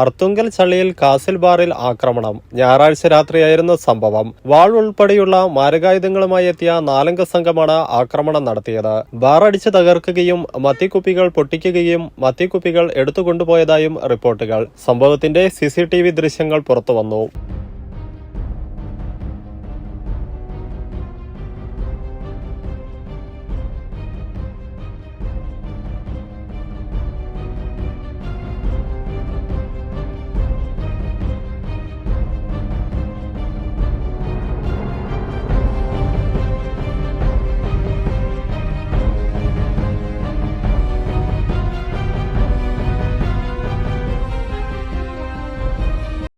Arthunkal ചള്ളിയിൽ castle ബാറിൽ ആക്രമണം. ഞായറാഴ്ച രാത്രിയായിരുന്നു സംഭവം. വാൾ ഉൾപ്പെടെയുള്ള മാരകായുധങ്ങളുമായി എത്തിയ നാലംഗ സംഘമാണ് ആക്രമണം നടത്തിയത്. ബാർ അടിച്ച് തകർക്കുകയും മത്തിക്കുപ്പികൾ പൊട്ടിക്കുകയും മത്തിക്കുപ്പികൾ എടുത്തുകൊണ്ടുപോയതായും റിപ്പോർട്ടുകൾ. സംഭവത്തിന്റെ സിസിടിവി ദൃശ്യങ്ങൾ പുറത്തുവന്നു.